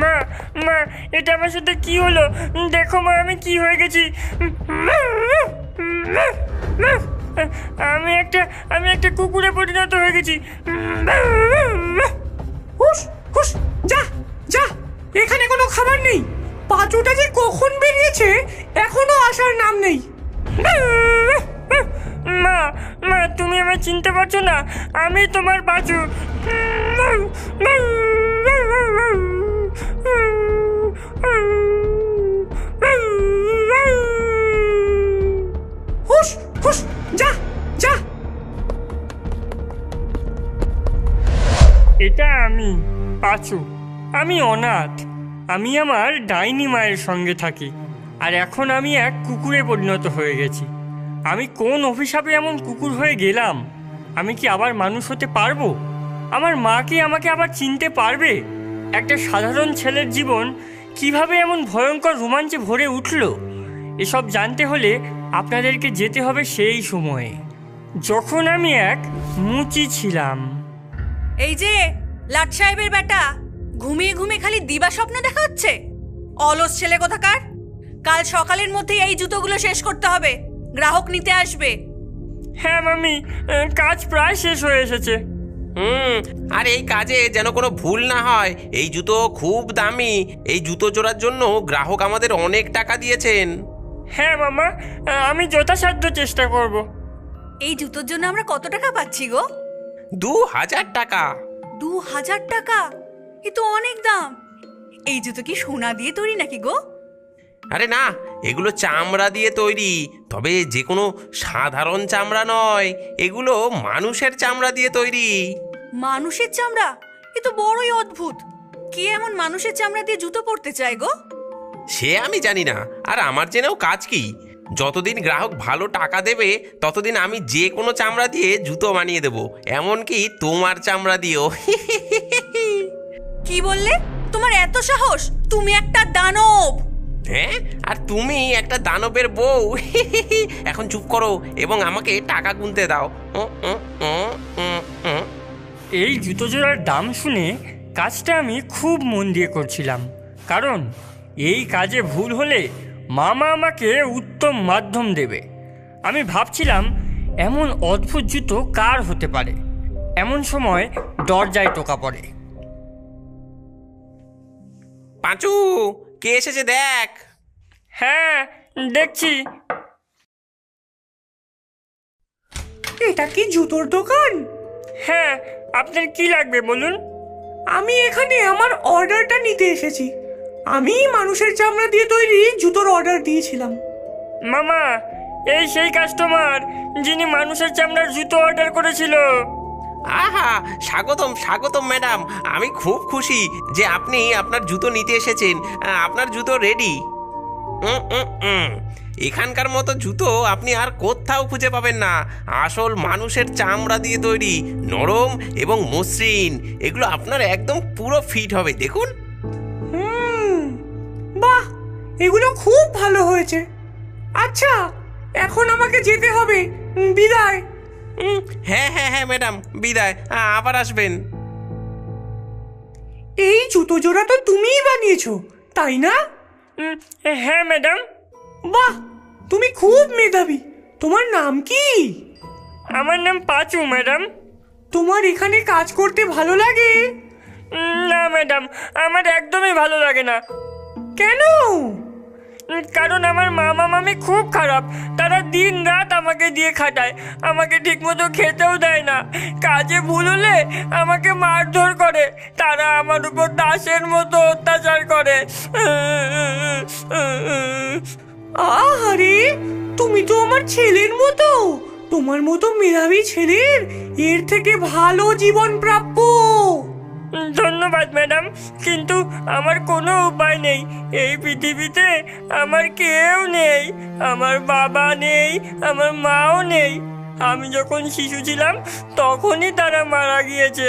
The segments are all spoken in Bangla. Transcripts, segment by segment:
মা মা এটা আমার সাথে কি হলো? দেখো মা আমি কি হয়ে গেছি? আমি একটা আমি একটা কুকুরে পরিণত হয়ে গেছি। হুস হুস যা যা এখানে কোনো খাবার নেই। পাঁচুটা যে কখন বেরিয়েছে এখনও আসার নাম নেই। মা মা তুমি আমায় চিনতে পারছ না? আমি তোমার বাজু যা যা। এটা আমি, পাচু। আমি অনাথ। আমি আমার ডাইনি মায়ের সঙ্গে থাকি। আর এখন আমি এক কুকুরে পরিণত হয়ে গেছি। আমি কোন অভিশাপে এমন কুকুর হয়ে গেলাম? আমি কি আবার মানুষ হতে পারব? আমার মা কি আমাকে আবার চিনতে পারবে? একটা সাধারণ ছেলের জীবন কীভাবে এমন ভয়ঙ্কর রোমাঞ্চে ভরে উঠল? এসব জানতে হলে আপনাদেরকে যেতে হবে সেই সময়ে। যখন আমি এক মুচি ছিলাম। এই যে লাট সাহেবের বেটা ঘুমিয়ে ঘুমিয়ে খালি দিবা স্বপ্ন দেখা হচ্ছে? অলস ছেলে কোথাকার? কাল সকালের মধ্যেই এই জুতোগুলো শেষ করতে হবে। গ্রাহক নিতে আসবে। হ্যাঁ মামি কাজ প্রায় শেষ হয়ে এসেছে। হুম আর এই কাজে যেন কোনো ভুল না হয়। এই জুতো খুব দামি। এই জুতো জোড়ার জন্য গ্রাহক আমাদের অনেক টাকা দিয়েছেন। হ্যাঁ মামা আমি যথাসাধ্য চেষ্টা করব। এই জুতোর জন্য আমরা কত টাকা পাচ্ছি গো? দু হাজার টাকা। দু হাজার টাকা? এ তো অনেক দাম। এই জুতো কি সোনা দিয়ে তৈরি নাকি গো? আরে না এগুলো চামড়া দিয়ে তৈরি তবে যে কোনো সাধারণ চামড়া নয় এগুলো মানুষের চামড়া দিয়ে তৈরি। মানুষের চামড়া? এ তো বড়ই অদ্ভুত। কে এমন মানুষের চামড়া দিয়ে জুতো পরতে চায় গো? সে আমি জানি না আর আমার জেনেও কাজ কি? যতদিন গ্রাহক ভালো টাকা দেবে ততদিন আমি যে কোনো চামড়া দিয়ে জুতো বানিয়ে দেবো এমনকি তোমার চামড়া দিয়েও। কি বললে? তোমার এত সাহস? তুমি একটা দানব! হ্যাঁ আর তুমি একটা দানবের বউ। এখন চুপ করো এবং আমাকে টাকা গুনতে দাও। এই জুতো জোড়ার দাম শুনে কাজটা আমি খুব মন দিয়ে করছিলাম। কারণ এই কাজে ভুল হলে মামা আমাকে উত্তম মাধ্যম দেবে। আমি ভাবছিলাম এমন অদ্ভুত জুতো কার হতে পারে? এমন সময় দরজায় টোকা পড়ে। পাঁচু কে এসেছে দেখ। হ্যাঁ দেখছি। এটা কি জুতোর দোকান? হ্যাঁ আপনার কি লাগবে বলুন? আমি এখানে আমার অর্ডারটা নিতে এসেছি। আমি মানুষের চামড়া দিয়ে তৈরি জুতোর অর্ডার দিয়েছিলাম। মামা এই সেই কাস্টমার যিনি মানুষের চামড়ার জুতো অর্ডার করেছিল। আহা, স্বাগতম স্বাগতম, ম্যাডাম। আমি খুব খুশি যে আপনি আপনার জুতো নিতে এসেছেন। আপনার জুতো রেডি। এখানকার মতো জুতো আপনি আর কোথাও খুঁজে পাবেন না। আসল মানুষের চামড়া দিয়ে তৈরি, নরম এবং মসৃণ। এগুলো আপনার একদম পুরো ফিট হবে, দেখুন। বাহ, এগুলো খুব ভালো হয়েছে। আচ্ছা এখন আমাকে যেতে হবে। বিদায়। হ্যাঁ হ্যাঁ হ্যাঁ ম্যাডাম বিদায়। আবার আসবেন। এই জুতো জোড়া তো তুমিই বানিয়েছো তাই না? হ্যাঁ ম্যাডাম। বাহ তুমি খুব মেধাবী। তোমার নাম কি? আমার নাম পাঁচু ম্যাডাম। তোমার এখানে কাজ করতে ভালো লাগে? না ম্যাডাম আমার একদমই ভালো লাগে না। কেন? কারণ আমার মামা মামি খুব খারাপ। তারা দিন রাত আমাকে দিয়ে খাটায়। আমাকে ঠিকমতো খেতেও দেয় না। কাজে ভুল হলে আমাকে মারধর করে। তারা আমার উপর দাসের মতো অত্যাচার করে। আহারে তুমি তো আমার ছেলের মতো। তোমার মতো মেধাবী ছেলের এর থেকে ভালো জীবন প্রাপ্য। ধন্যবাদ, ম্যাডাম। কিন্তু আমার কোনো উপায় নেই। এই পৃথিবীতে আমার কেউ নেই, আমার বাবা নেই, আমার মাও নেই। আমি যখন শিশু ছিলাম, তখনই তারা মারা গিয়েছে।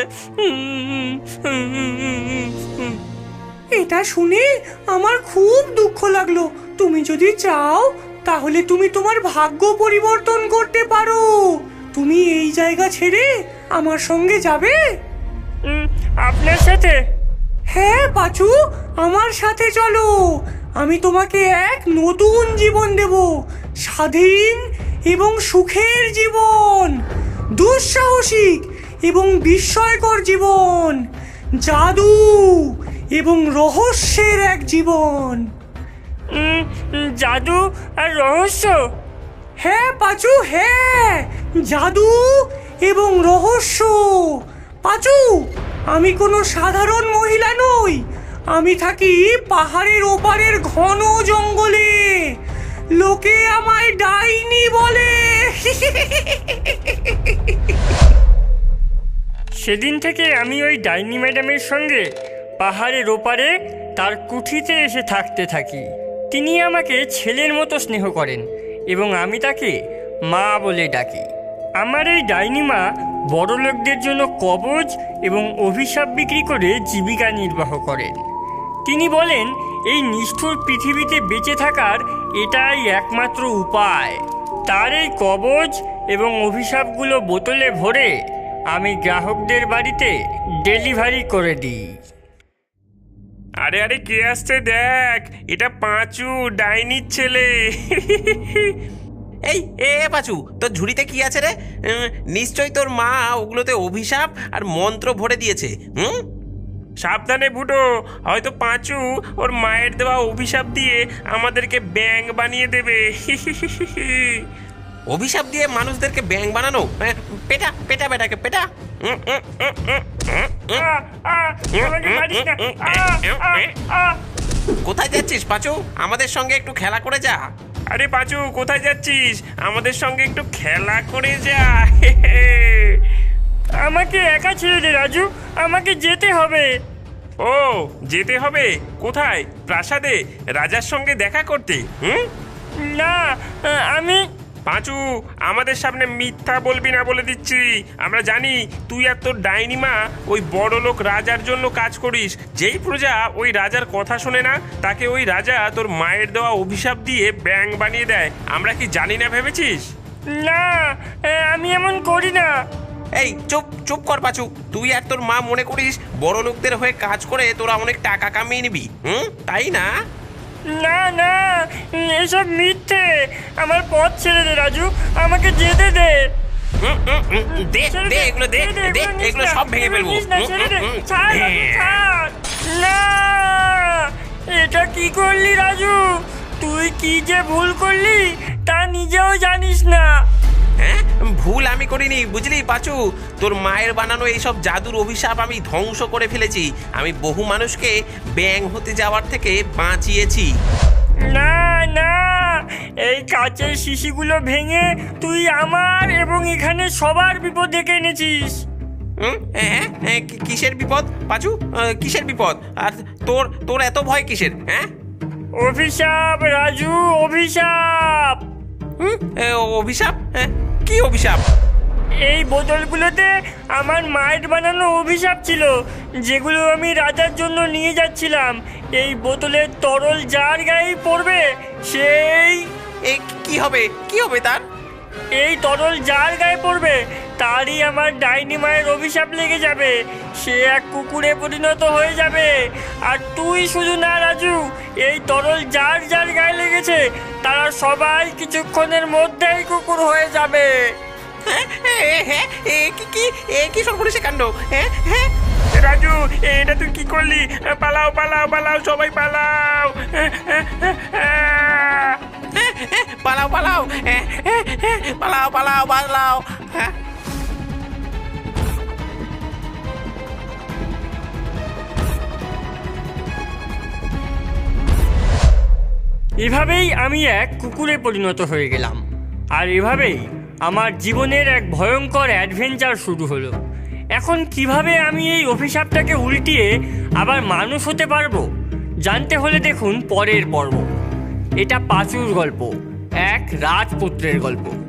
এটা শুনে আমার খুব দুঃখ লাগল। তুমি যদি চাও, তাহলে তুমি তোমার ভাগ্য পরিবর্তন করতে পারো। তুমি এই জায়গা ছেড়ে আমার সঙ্গে যাবে? আপনার সাথে? হ্যাঁ পাচু আমার সাথে চলো। আমি তোমাকে এক নতুন জীবন দেব স্বাধীন এবং সুখের জীবন দুঃসাহসিক এবং বিস্ময়কর জীবন জাদু এবং রহস্যের এক জীবন। জাদু আর রহস্য? হ্যাঁ পাচু হ্যাঁ জাদু এবং রহস্য। পাচু, আমি কোনো সাধারণ মহিলা নই। আমি থাকি পাহাড়ের ওপারের ঘন জঙ্গলে। লোকে আমায় ডাইনি বলে। সেদিন থেকে আমি ওই ডাইনি ম্যাডামের সঙ্গে পাহাড়ের ওপারে তার কুঠিতে এসে থাকতে থাকি। তিনি আমাকে ছেলের মতো স্নেহ করেন এবং আমি তাকে মা বলে ডাকি। আমার এই ডাইনি মা বড় লোকদের জন্য কবজ এবং অভিশাপ বিক্রি করে জীবিকা নির্বাহ করেন। তিনি বলেন, এই নিষ্ঠুর পৃথিবীতে বেঁচে থাকার এটাই একমাত্র উপায়। তার এই কবজ এবং অভিশাপগুলো বোতলে ভরে আমি গ্রাহকদের বাড়িতে ডেলিভারি করে দিই। আরে আরে, কে আসছে দেখ? এটা পাঁচু, ডাইনির ছেলে। এই এ পাচু তোর ঝুড়িতে কি আছে রে নিশ্চয়ই তোর মা ওগুলোতে অভিশাপ আর মন্ত্র ভরে দিয়েছে হুম সাবধানে ভুটো হয়তো পাঁচু ওর মায়ের দেওয়া অভিশাপ দিয়ে আমাদেরকে ব্যাং বানিয়ে দেবে অভিশাপ দিয়ে মানুষদেরকে ব্যাং বানানো হ্যাঁ, পেটা পেটা বেটাকে পেটা। কোথায় যাচ্ছিস পাচু আমাদের সঙ্গে একটু খেলা করে যা আরে পাঁচু কোথায় যাচ্ছিস? আমাদের সঙ্গে একটু খেলা করে যা। আমাকে একা ছেড়ে দে রাজু। আমাকে যেতে হবে। ও যেতে হবে? কোথায়? প্রাসাদে? রাজার সঙ্গে দেখা করতে হুম? না আমি পাঁচু আমাদের সামনে মিথ্যা বলবি না বলে দিচ্ছি। আমরা জানি তুই আর তোর ডাইনিমা ওই বড় লোক রাজার জন্য কাজ করিস। যেই প্রজা ওই রাজার কথা শোনে না তাকে ওই রাজা তোর মায়ের দেওয়া অভিশাপ দিয়ে ব্যাং বানিয়ে দেয়। আমরা কি জানি না ভেবেছিস? না আমি এমন করি না। এই চুপ চুপ কর পাচু তুই আর তোর মা মনে করিস বড় লোকদের হয়ে কাজ করে তোরা অনেক টাকা কামিয়ে নিবি হুম? তাই না? না না এসব মিথ্যে। আমার পথ ছেড়ে দে রাজু। আমাকে যেতে দে। দে ছেড়ে দে এগুলো দে দে এগুলো না, সব ভেঙে ফেলব। এটা কি করলি রাজু? তুই কি যে ভুল করলি তা নিজেও জানিস না। ভুল আমি করিনি বুঝলি পাচু? তোর মায়ের বানানো এইসব জাদুর অভিশাপ আমি ধ্বংস করে ফেলেছি। আমি বহু মানুষকে ব্যাং হতে যাওয়ার থেকে বাঁচিয়েছি। না না এই কাচের শিশিগুলো ভেঙে তুই আমার এবং এখানে সবার বিপদ ডেকে এনেছিস। হ্যাঁ হ্যাঁ, কি- কিসের বিপদ? পাচু কিসের বিপদ? আর তোর তোর এত ভয় কিসের হ্যাঁ? অভিশাপ রাজু অভিশাপ। হুম, অভিশাপ? হ্যাঁ। কি অভিশাপ? এই বোতলগুলোতে আমার মায়ের বানানো অভিশাপ ছিল যেগুলো আমি রাজার জন্য নিয়ে যাচ্ছিলাম। এই বোতলের তরল যার গায়ে পড়বে সেই এ কি হবে? কি হবে তার? এই তরল যার গায়ে পড়বে তারই আমার ডাইনি মায়ের অভিশাপ লেগে যাবে। সে এক কুকুরে পরিণত হয়ে যাবে। আর তুই শুধু না রাজু এই তরল যার যার গায়ে লেগেছে তারা সবাই কিছুক্ষণের মধ্যেই কুকুর হয়ে যাবে। হ্যাঁ, হ্যাঁ, হ্যাঁ, কি সর্বনেশে কাণ্ড? হ্যাঁ হ্যাঁ। রাজু এটা তুই কি করলি? পালাও পালাও পালাও সবাই পালাও। পালাও পালাও। পালাও পালাও। হ্যাঁ। এভাবেই আমি এক কুকুরে পরিণত হয়ে গেলাম। আর এভাবেই আমার জীবনের এক ভয়ঙ্কর অ্যাডভেঞ্চার শুরু হলো। এখন কীভাবে আমি এই অভিশাপটাকে উল্টিয়ে আবার মানুষ হতে পারব? জানতে হলে দেখুন পরের পর্ব। এটা পাঁচুর গল্প। এক রাজপুত্রের গল্প।